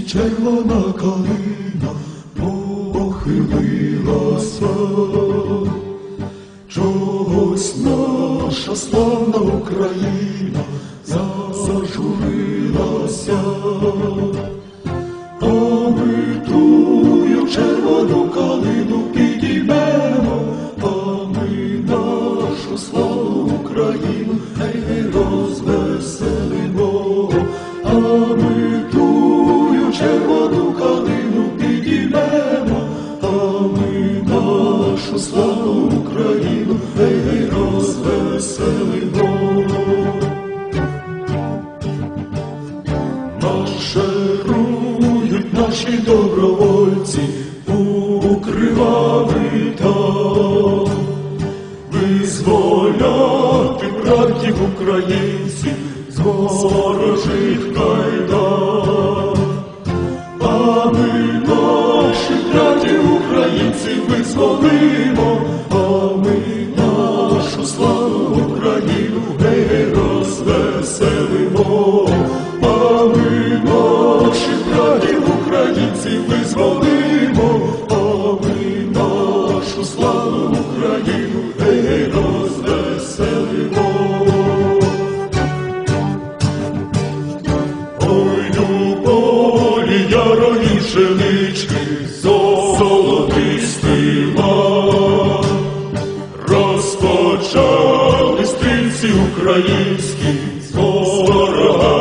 червона калина похилилася, чогось наша славна Україна зажурилася, а ми тую червону калину підіймемо, а ми нашу славну Україну гей, гей, нашу славну Україну гей, гей, розвеселимо. Марширують наші добровольці у кривавий там, визволяти братів українців з ворожих кайдан. А ми наших братів українців визволимо, українців визволимо, а ми нашу славу Україну гей, розвеселимо. Ой, полі ярові пшенички, золотистий лан. Розпочали стрільці українські з ворогами